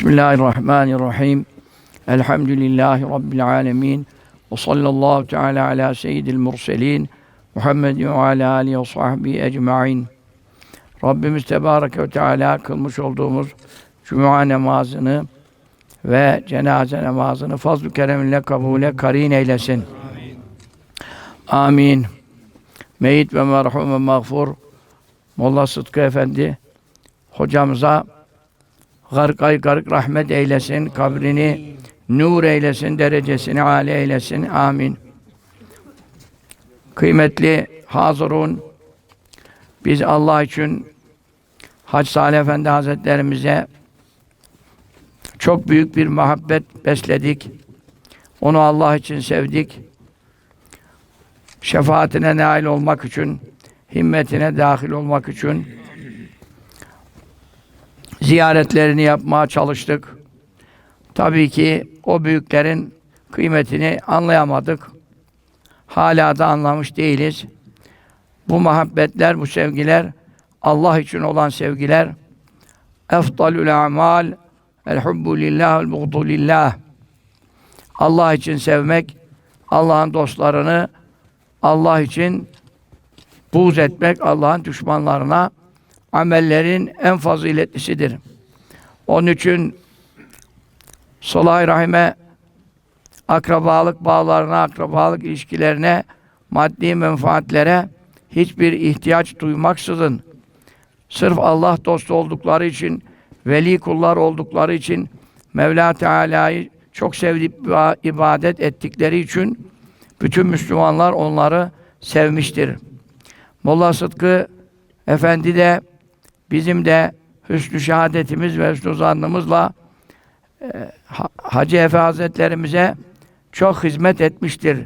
Bismillahirrahmanirrahim. Elhamdülillahi Rabbil alemin. Ve sallallahu teala ala seyyidil murselin. Muhammed ve ala alihi ve sahbihi ecma'in. Rabbimiz Tebareke ve Teala kılmış olduğumuz Cuma namazını ve cenaze namazını fazl-ı kabule karin eylesin. Amin. Meyit ve merhum ve mağfur Molla Sıtkı Efendi hocamıza gargay garg rahmet eylesin, kabrini nur eylesin, derecesini âli eylesin. Amin. Kıymetli hazırun, biz Allah için Hac Salih Efendi Hazretlerimize çok büyük bir muhabbet besledik. Onu Allah için sevdik. Şefaatine nail olmak için, himmetine dahil olmak için ziyaretlerini yapmaya çalıştık. Tabii ki o büyüklerin kıymetini anlayamadık. Hala da anlamış değiliz. Bu muhabbetler, bu sevgiler Allah için olan sevgiler efdalül amal el hubbu lillah el buğdu lillah Allah için sevmek, Allah'ın dostlarını Allah için buğz etmek, Allah'ın düşmanlarına amellerin en faziletlisidir. Onun için Salah-ı Rahim'e akrabalık bağlarına, akrabalık ilişkilerine, maddi menfaatlere hiçbir ihtiyaç duymaksızın sırf Allah dostu oldukları için, veli kullar oldukları için Mevla Teala'yı çok sevdip ibadet ettikleri için bütün Müslümanlar onları sevmiştir. Molla Sıtkı Efendi de bizim de hüsnü şehadetimiz ve hüsnü zannımızla e, Hacı Efe Hazretlerimize çok hizmet etmiştir.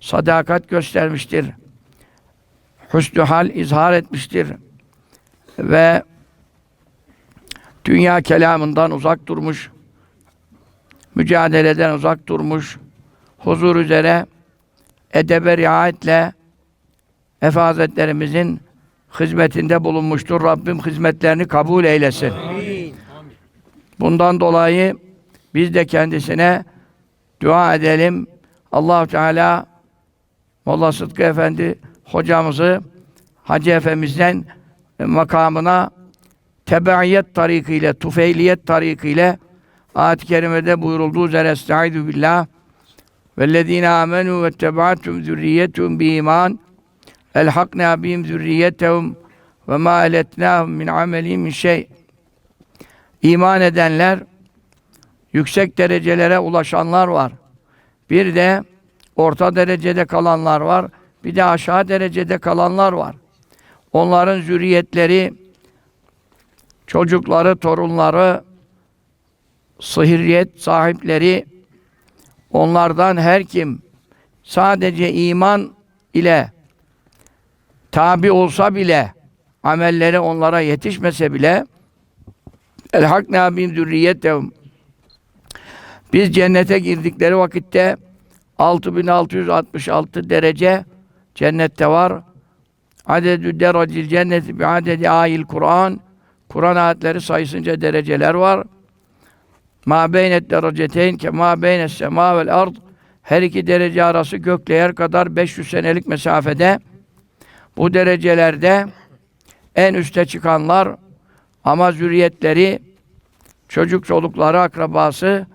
Sadakat göstermiştir. Hüsnü hal izhar etmiştir. Ve dünya kelamından uzak durmuş, mücadeleden uzak durmuş, huzur üzere edebe riayetle Efe Hazretlerimizin hizmetinde bulunmuştur. Rabbim hizmetlerini kabul eylesin. Amin. Bundan dolayı biz de kendisine dua edelim. allah Teala Molla Sıtkı Efendi hocamızı Hacı Efemiz'den makamına tebaiyet tarikiyle, tufeyliyet tarikiyle ayet-i kerimede buyurulduğu üzere estaizu billah vellezine amenu ve tebaatüm zürriyetum bi iman elhakna bihim zürriyetehum ve ma eletnahum min amelihim min şey iman edenler yüksek derecelere ulaşanlar var. Bir de orta derecede kalanlar var. Bir de aşağı derecede kalanlar var. Onların zürriyetleri, çocukları, torunları, sıhhiyet sahipleri, onlardan her kim sadece iman ile tabi olsa bile, amelleri onlara yetişmese bile, el hak nabim zürriyetehum biz cennete girdikleri vakitte 6666 derece cennette var. Adedü derecil cenneti bi adedi ayil Kur'an. Kur'an ayetleri sayısınca dereceler var. Ma beynet dereceteyn ke ma beynes sema vel ard. Her iki derece arası gökle yer kadar 500 senelik mesafede. Bu derecelerde en üste çıkanlar ama zürriyetleri, çocuk çolukları, akrabası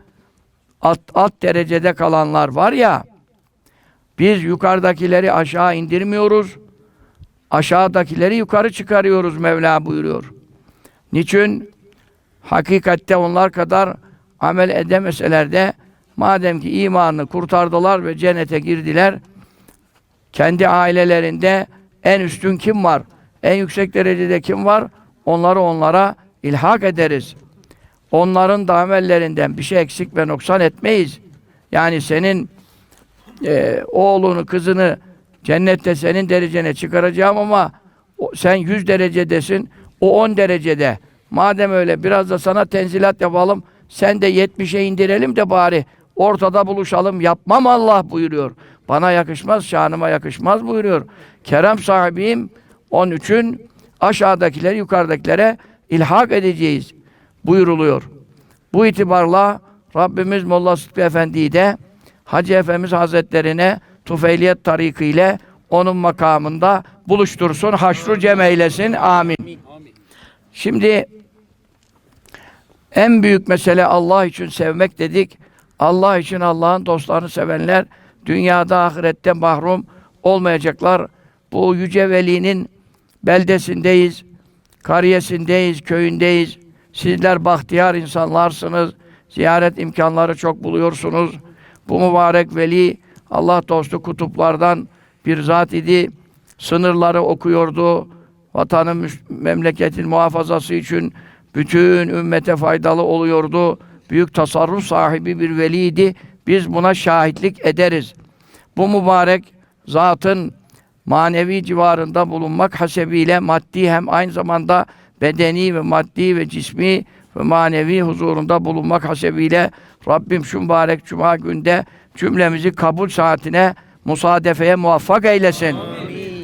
alt, alt derecede kalanlar var ya, biz yukarıdakileri aşağı indirmiyoruz, aşağıdakileri yukarı çıkarıyoruz Mevla buyuruyor. Niçin? Hakikatte onlar kadar amel edemeseler de madem ki imanını kurtardılar ve cennete girdiler, kendi ailelerinde en üstün kim var? En yüksek derecede kim var? Onları onlara ilhak ederiz. Onların da amellerinden bir şey eksik ve noksan etmeyiz. Yani senin e, oğlunu, kızını cennette senin derecene çıkaracağım ama o, sen 100 derecedesin, o 10 derecede. Madem öyle biraz da sana tenzilat yapalım, sen de 70'e indirelim de bari ortada buluşalım. Yapmam Allah buyuruyor. Bana yakışmaz, şanıma yakışmaz buyuruyor. Kerem sahibiyim. Onun için aşağıdakileri yukarıdakilere ilhak edeceğiz buyuruluyor. Bu itibarla Rabbimiz Molla Sıtkı Efendi'yi de Hacı Efendimiz Hazretlerine Tufeyliyet tarikı ile onun makamında buluştursun, haşru cem eylesin. Amin. Şimdi en büyük mesele Allah için sevmek dedik. Allah için Allah'ın dostlarını sevenler dünyada ahirette mahrum olmayacaklar. Bu yüce velinin beldesindeyiz, kariyesindeyiz, köyündeyiz. Sizler bahtiyar insanlarsınız. Ziyaret imkanları çok buluyorsunuz. Bu mübarek veli Allah dostu kutuplardan bir zat idi. Sınırları okuyordu. Vatanın, memleketin muhafazası için bütün ümmete faydalı oluyordu. Büyük tasarruf sahibi bir veliydi. Biz buna şahitlik ederiz. Bu mübarek zatın manevi civarında bulunmak hasebiyle maddi hem aynı zamanda bedeni ve maddi ve cismi ve manevi huzurunda bulunmak hasebiyle Rabbim şu mübarek cuma günde cümlemizi kabul saatine musadefeye muvaffak eylesin.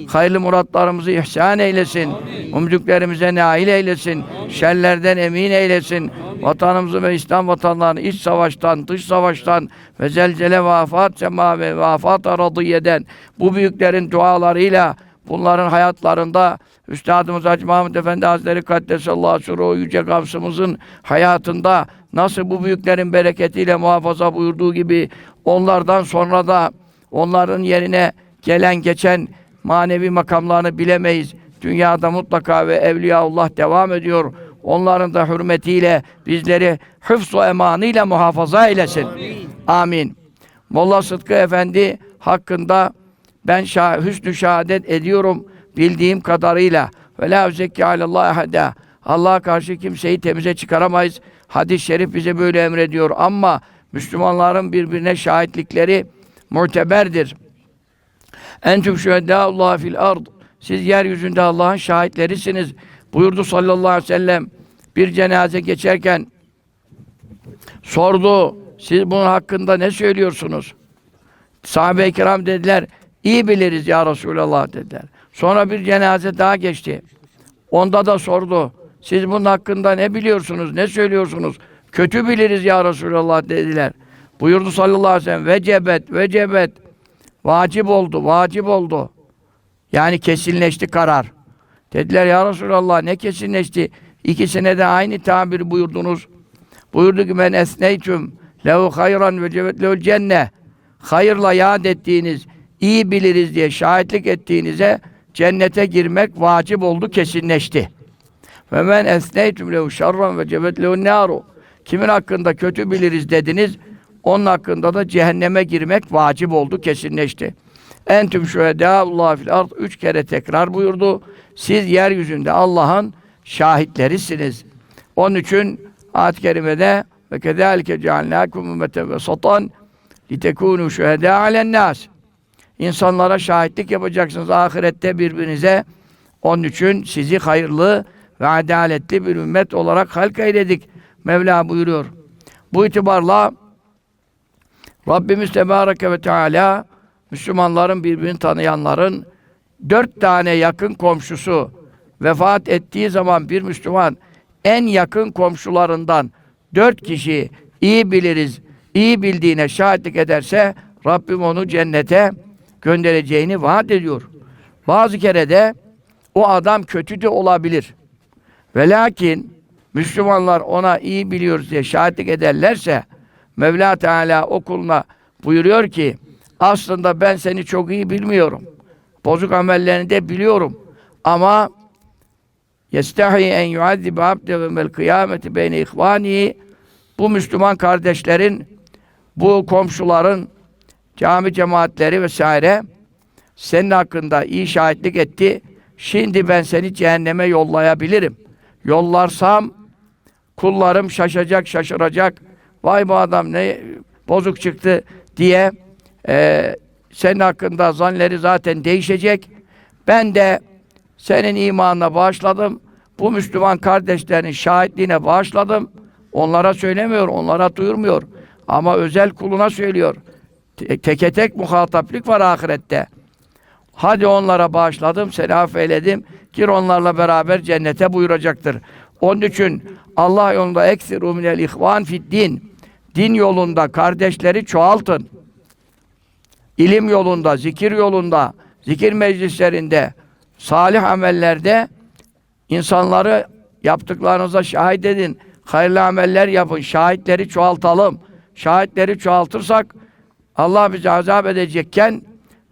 Hayırlı muratlarımızı ihsan eylesin. Umdüklerimize nail eylesin. Şerlerden emin eylesin. Vatanımızı ve İslam vatanlarını iç savaştan, dış savaştan ve zelzele ve afat sema ve afat aradiyeden bu büyüklerin dualarıyla bunların hayatlarında Üstadımız Hacı Mahmud Efendi Hazretleri Kaddesallahu Suru Yüce Gavsımızın hayatında nasıl bu büyüklerin bereketiyle muhafaza buyurduğu gibi onlardan sonra da onların yerine gelen geçen manevi makamlarını bilemeyiz. Dünyada mutlaka ve Evliyaullah devam ediyor. Onların da hürmetiyle bizleri hıfz-ı emanıyla muhafaza eylesin. Amin. Molla Sıtkı Efendi hakkında ben şah, hüsnü şehadet ediyorum bildiğim kadarıyla. Ve la uzekki alallah ehada. Allah'a karşı kimseyi temize çıkaramayız. Hadis-i şerif bize böyle emrediyor. Ama Müslümanların birbirine şahitlikleri muteberdir. Entüm şühedâullah fil ard. Siz yeryüzünde Allah'ın şahitlerisiniz. Buyurdu sallallahu aleyhi ve sellem. Bir cenaze geçerken sordu. Siz bunun hakkında ne söylüyorsunuz? Sahabe-i kiram dediler. iyi biliriz ya Resulallah dediler. Sonra bir cenaze daha geçti. Onda da sordu. Siz bunun hakkında ne biliyorsunuz, ne söylüyorsunuz? Kötü biliriz ya Resulallah dediler. Buyurdu sallallahu aleyhi ve sellem. Vecebet, vecebet. Vacip oldu, vacip oldu. Yani kesinleşti karar. Dediler ya Resulallah ne kesinleşti? İkisine de aynı tabir buyurdunuz. Buyurdu ki men esneytüm lehu hayran ve cebet lehu cenne. Hayırla yad ettiğiniz, iyi biliriz diye şahitlik ettiğinize cennete girmek vacip oldu, kesinleşti. Ve men esneytüm lehu şerran ve cebet lehu naru. Kimin hakkında kötü biliriz dediniz, onun hakkında da cehenneme girmek vacip oldu, kesinleşti. Entüm şühedâullah fil ard. Üç kere tekrar buyurdu. Siz yeryüzünde Allah'ın şahitlerisiniz. Onun için ayet-i kerimede ve kezalike cealnâkum ümmeten ve satan litekûnû şühedâ alennâs. İnsanlara şahitlik yapacaksınız ahirette birbirinize. Onun için sizi hayırlı ve adaletli bir ümmet olarak halk eyledik. Mevla buyuruyor. Bu itibarla Rabbimiz Tebareke ve Teala Müslümanların birbirini tanıyanların dört tane yakın komşusu vefat ettiği zaman bir Müslüman en yakın komşularından dört kişi iyi biliriz, iyi bildiğine şahitlik ederse Rabbim onu cennete göndereceğini vaat ediyor. Bazı kere de o adam kötü de olabilir. Ve lakin Müslümanlar ona iyi biliyoruz diye şahitlik ederlerse Mevla Teala o buyuruyor ki aslında ben seni çok iyi bilmiyorum. Bozuk amellerini de biliyorum. Ama yestahi en yuazzibe abde ve mel kıyameti beyne ihvani bu Müslüman kardeşlerin bu komşuların cami cemaatleri vesaire senin hakkında iyi şahitlik etti. Şimdi ben seni cehenneme yollayabilirim. Yollarsam kullarım şaşacak, şaşıracak. Vay bu adam ne bozuk çıktı diye e, senin hakkında zanleri zaten değişecek. Ben de senin imanına bağışladım. Bu Müslüman kardeşlerin şahitliğine bağışladım. Onlara söylemiyor, onlara duyurmuyor. Ama özel kuluna söylüyor. Te- Teke tek muhataplık var ahirette. Hadi onlara bağışladım, seni affeyledim. Gir onlarla beraber cennete buyuracaktır. Onun için Allah yolunda eksiru minel ihvan fid din. Din yolunda kardeşleri çoğaltın. İlim yolunda, zikir yolunda, zikir meclislerinde, salih amellerde insanları yaptıklarınıza şahit edin. Hayırlı ameller yapın. Şahitleri çoğaltalım. Şahitleri çoğaltırsak Allah bizi azap edecekken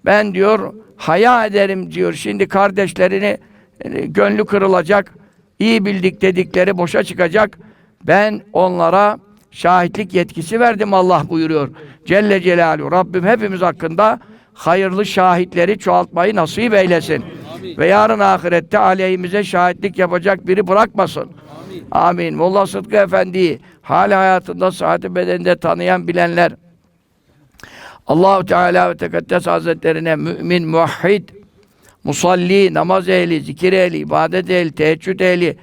ben diyor haya ederim diyor. Şimdi kardeşlerini e, gönlü kırılacak. iyi bildik dedikleri boşa çıkacak. Ben onlara şahitlik yetkisi verdim Allah buyuruyor. Celle Celaluhu. Rabbim hepimiz hakkında hayırlı şahitleri çoğaltmayı nasip eylesin. Ve yarın ahirette aleyhimize şahitlik yapacak biri bırakmasın. Amin. Molla Sıtkı Efendi'yi hali hayatında saati bedeninde tanıyan bilenler Allahu Teala ve Tekaddes Hazretlerine mümin, muvahhid, musalli, namaz ehli, zikir ehli, ibadet ehli, teheccüd ehli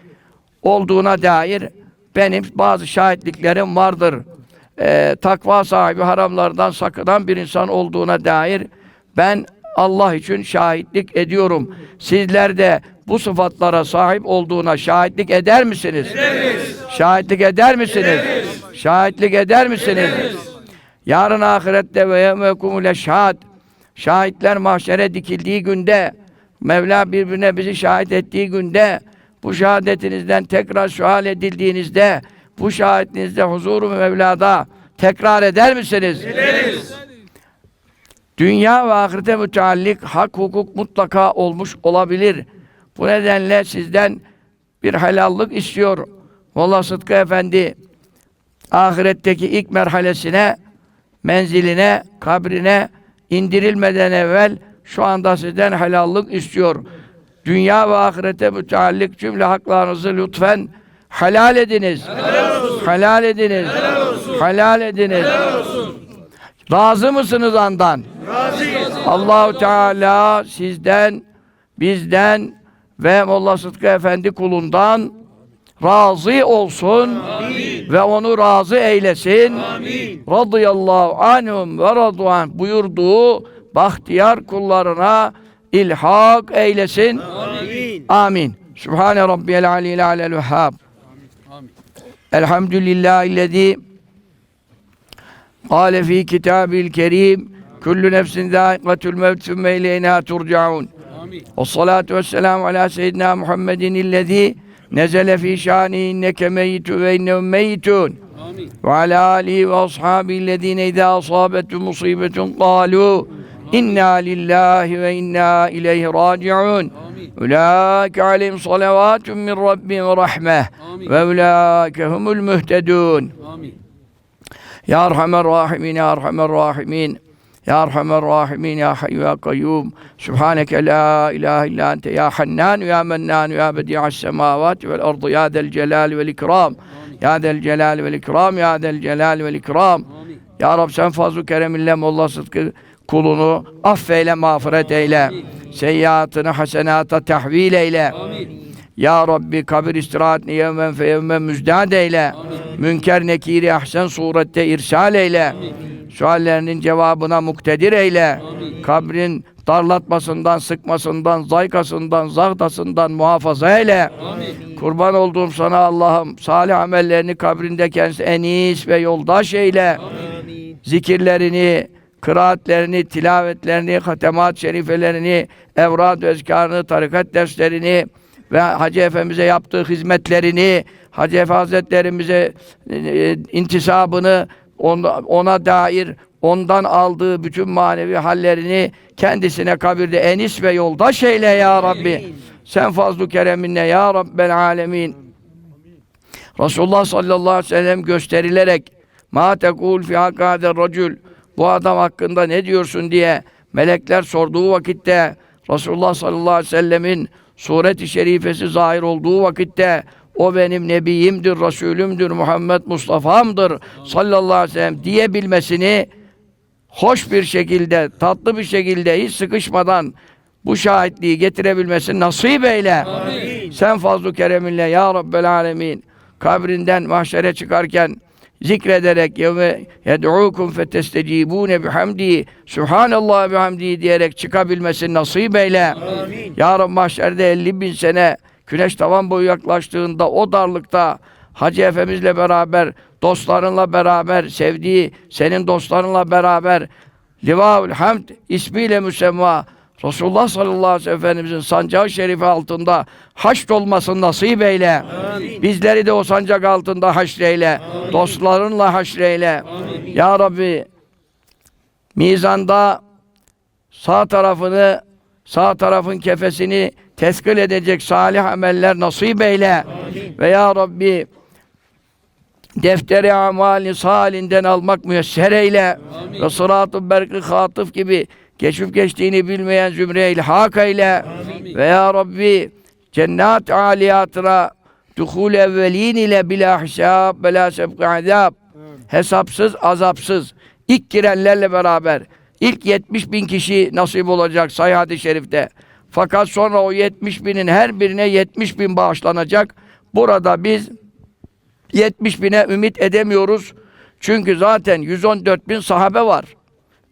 olduğuna dair benim bazı şahitliklerim vardır. Ee, takva sahibi haramlardan sakınan bir insan olduğuna dair ben Allah için şahitlik ediyorum. Sizler de bu sıfatlara sahip olduğuna şahitlik eder misiniz? Ederiz. Şahitlik eder misiniz? Ederiz. Şahitlik eder misiniz? Ederiz. Yarın ahirette ve yevmekumul eşhad şahitler mahşere dikildiği günde Mevla birbirine bizi şahit ettiği günde bu şehadetinizden tekrar sual edildiğinizde bu şahitinizde huzuru Mevla'da tekrar eder misiniz? Ederiz. Dünya ve ahirete müteallik hak hukuk mutlaka olmuş olabilir. Bu nedenle sizden bir helallik istiyor. Molla Sıtkı Efendi ahiretteki ilk merhalesine, menziline, kabrine indirilmeden evvel şu anda sizden helallik istiyor. Dünya ve ahirete müteallik cümle haklarınızı lütfen helal ediniz. Helal. Helal ediniz. Helal. Helal ediniz. Helal. Razı mısınız andan? Razıyız. Allahu Teala sizden, bizden ve Molla Sıtkı Efendi kulundan razı olsun ve onu razı eylesin. Amin. Radıyallahu anhum ve raduan buyurduğu bahtiyar kullarına ilhak eylesin. Amin. Amin. Sübhane Rabbiyel Aliyyil Alel Vehhab. Elhamdülillahillezî قال في كتابه الكريم كل نفس ذائقة الموت ثم إلينا ترجعون Amin. والصلاة والسلام على سيدنا محمد الذي نزل في شانه إنك ميت وإنهم ميتون Amin. وعلى آله وأصحابه الذين إذا أصابتهم مصيبة قالوا İnna lillahi ve inna ileyhi raciun. Ulaike aleyhim salavatun min Rabbim ve rahmeh. Ve ulaike humul muhtedun. Ya Erhamer Rahimin, Ya Erhamer Rahimin. Ya Erhamer Rahimin, Ya Hayyu Ya Kayyum. Subhaneke La ilahe illa ente, Ya Hannan, Ya Mennan, Ya Bedi'as semavati vel ardı, Ya del celal vel ikram. Ya del celal vel ikram, Ya del celal vel ikram. Ya Rab sen fazl-ı kereminle, Molla Sıdkı, kulunu affeyle, mağfiret eyle. Seyyiatını hasenata tahvil eyle. Amin. Ya Rabbi kabir istirahatini yevmen fe yevmen müzdad eyle. Münker nekiri ahsen surette irsal eyle. Suallerinin cevabına muktedir eyle. Kabrin darlatmasından, sıkmasından, zaykasından, zahtasından muhafaza eyle. Amin. Kurban olduğum sana Allah'ım salih amellerini kabrinde kendisi enis ve yoldaş eyle. Zikirlerini, kıraatlerini, tilavetlerini, hatemat şerifelerini, evrad ezkarını, tarikat derslerini ve Hacı Efendimiz'e yaptığı hizmetlerini, Hacı Efe Hazretlerimize e, e, intisabını, ona, ona dair ondan aldığı bütün manevi hallerini kendisine kabirde enis ve yoldaş eyle ya Rabbi. Sen fazlu kereminle ya Rabbel alemin. Resulullah sallallahu aleyhi ve sellem gösterilerek ma tekul fi hakkader racül bu adam hakkında ne diyorsun diye melekler sorduğu vakitte Resulullah sallallahu aleyhi ve sellemin suret-i şerifesi zahir olduğu vakitte o benim nebiyimdir, Resulümdür, Muhammed Mustafa'mdır sallallahu aleyhi ve sellem diyebilmesini hoş bir şekilde, tatlı bir şekilde hiç sıkışmadan bu şahitliği getirebilmesini nasip eyle. Amin. Sen fazl-ı kereminle ya Rabbel alemin kabrinden mahşere çıkarken zikrederek yevme yed'ukum fetestecibune bihamdi subhanallah bihamdi diyerek çıkabilmesini nasip eyle. Amin. Ya Rabbi mahşerde 50 bin sene güneş tavan boyu yaklaştığında o darlıkta Hacı Efemizle beraber, dostlarınla beraber, sevdiği senin dostlarınla beraber Livaül Hamd ismiyle müsemma Resulullah sallallahu aleyhi ve sellem Efendimizin sancağı şerifi altında haşr olmasını nasip eyle. Bizleri de o sancak altında haşreyle. Dostlarınla haşreyle. Ya Rabbi mizanda sağ tarafını sağ tarafın kefesini teskil edecek salih ameller nasip eyle. Ve ya Rabbi defteri amali salinden almak müyesser eyle. Ve sırat-ı berkli hatıf gibi geçip geçtiğini bilmeyen zümre ilhak eyle. Ve ya Rabbi cennet aliyatına duhul evvelin ile bila hesab ve la sebki azab. Hesapsız, azapsız. İlk girenlerle beraber ilk 70 bin kişi nasip olacak sayı hadis-i şerifte. Fakat sonra o 70 binin her birine 70 bin bağışlanacak. Burada biz 70 bine ümit edemiyoruz. Çünkü zaten 114 bin sahabe var.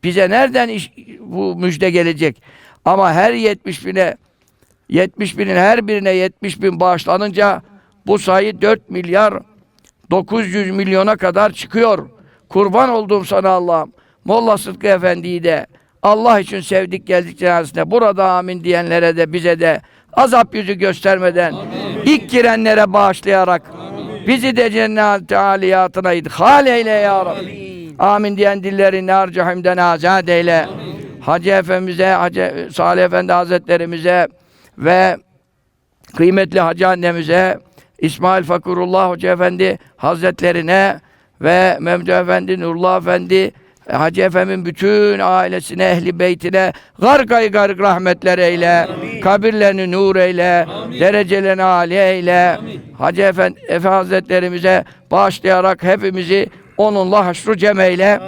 Bize nereden iş, bu müjde gelecek? Ama her 70 bine 70 binin her birine 70 bin bağışlanınca bu sayı 4 milyar 900 milyona kadar çıkıyor. Kurban olduğum sana Allah'ım. Molla Sıtkı Efendi'yi de Allah için sevdik geldik cenazesine. Burada amin diyenlere de bize de azap yüzü göstermeden ilk girenlere bağışlayarak bizi de cennet aliyatına idhal eyle ya Rabbi. Amin diyen dilleri nar cehimden azad eyle. Hacı Efendimiz'e, Hacı Salih Efendi Hazretlerimize ve kıymetli Hacı annemize, İsmail Fakurullah Hoca Efendi Hazretlerine ve Memdu Efendi, Nurullah Efendi, Hacı Efem'in bütün ailesine, ehli beytine gargay garg rahmetler eyle. Kabirlerini nur eyle. Derecelerini âli eyle. Hacı Efendi, Efe Hazretlerimize bağışlayarak hepimizi onunla haşru cem eyle.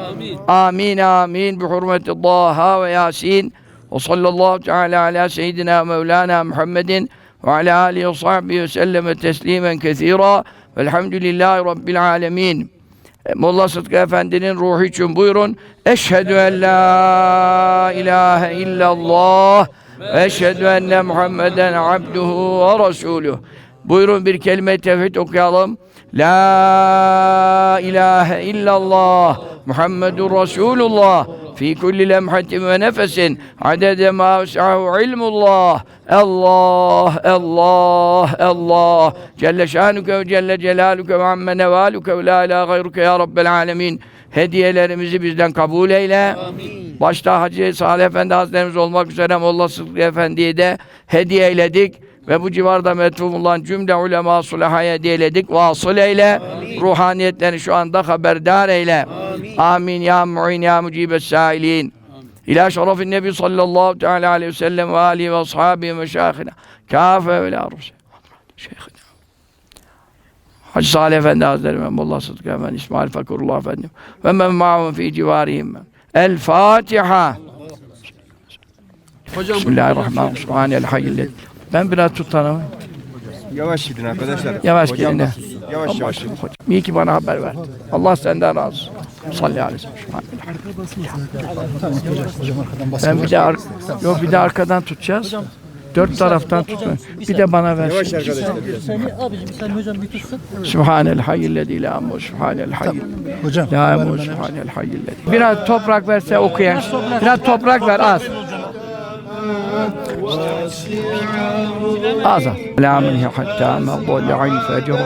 Amin amin. Bi hurmeti Daha ve Yasin. Ve sallallahu teala ala seyyidina Mevlana Muhammedin ve ala alihi ve sahbihi ve selleme teslimen kethira. Velhamdülillahi Rabbil alemin. E, Molla Sıtkı Efendi'nin ruhu için buyurun. Eşhedü en la ilahe illallah ve eşhedü enne Muhammeden abduhu ve resuluh. Buyurun bir kelime tevhid okuyalım. La ilahe illallah Muhammedun Resulullah fi kulli lemhatin ve nefesin adede ma vesi'ahu ilmullah. Allah Allah Allah. Celle şanuke ve celle celaluke ve amme nevaluke ve la ilahe gayruke ya rabbel alemin. Hediyelerimizi bizden kabul eyle. Başta Hacı Salih Efendi Hazretlerimiz olmak üzere Molla Sıdkı Efendi'yi de hediye eyledik ve bu civarda metfum olan cümle ulema sulahaya hediye eyledik. Vasıl eyle. Ruhaniyetlerini şu anda haberdar eyle. Amin ya mu'in ya mucibes sailin. İlâ şerefin nebi sallallahu teala aleyhi ve sellem ve alihi ve ashabihi ve şahına. Kâfe ve. Şeyhina. Hacı Salih Efendi Hazretleri ve Molla Sıdkı Efendi, İsmail Fakurullah Efendi ve men ma'un fi civarihim. El Fatiha. Bismillahirrahmanirrahim. Subhanel hayyillez. Ben biraz tutanım. Yavaş gidin arkadaşlar. Yavaş Hocam gidin sus. Yavaş yavaş. Hocam, iyi ki bana haber verdin. Allah senden razı olsun. Salli aleyhi ve sellem. Ben bir de ar yok bir de arkadan tutacağız. Dört taraftan tutma. Bir de bana ver. Yavaş arkadaşlar. Seni abicim sen hocam bir tutsun. Hayyillezî la mu sübhanel hayy. Hocam. La mu sübhanel hayyillezî. Biraz toprak verse okuyan. Biraz toprak ver az. Az az. La min hatta ma dhalla fecru.